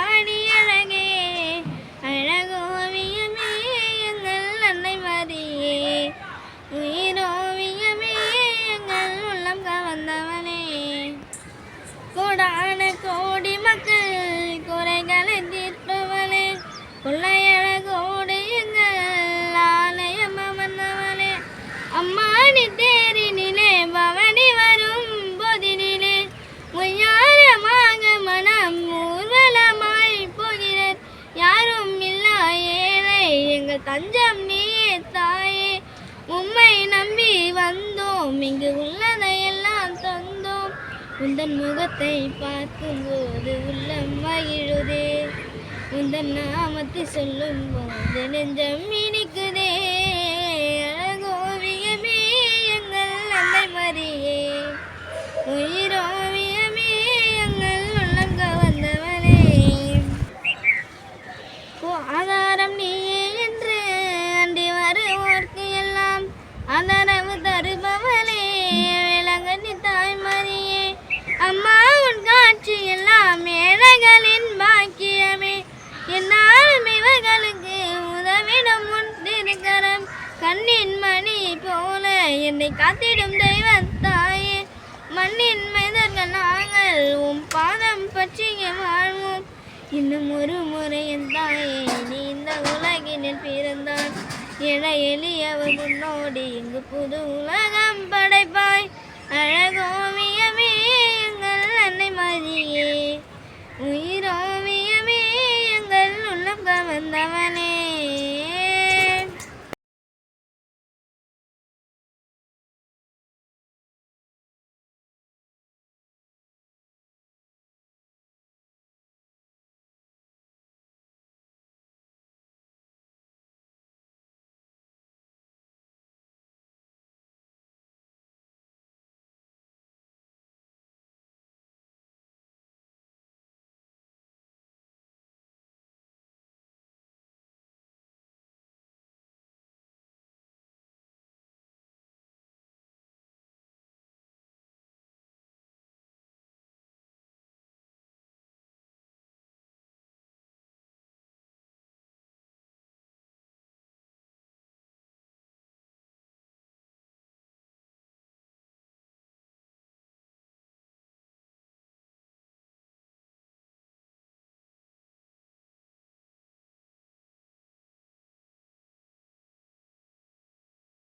വാണിയഴകേ അഴകോവിയമേ ഞങ്ങൾ നന്നൈ മതിയേ ഉയരോവിയമേ ഞങ്ങൾ ഉള്ളം കവന്നവനേ. കോടാന കോടി தஞ்சம் நீயே தாயே. உம்மை நம்பி வந்தோம். இங்கு உள்ளதையெல்லாம் தந்தோம். உந்தன் முகத்தை பார்க்கும்போது உள்ளம் மகிழுதே. உந்தன் நாமத்தை சொல்லும் போது நெஞ்சம் இனிக்கு போல என்னை காத்திடும் தெய்வம் தாயே மண்ணின் மைதர்கள் நாங்கள் உன் பாதம் பற்றிய வாழ்வோம். இன்னும் ஒரு முறை என் தாயே நீ இந்த உலகினில் பிறந்தாய் என எளியவர் முன்னோடி இங்கு புது உலகம் படைப்பாய். அழகோவியமே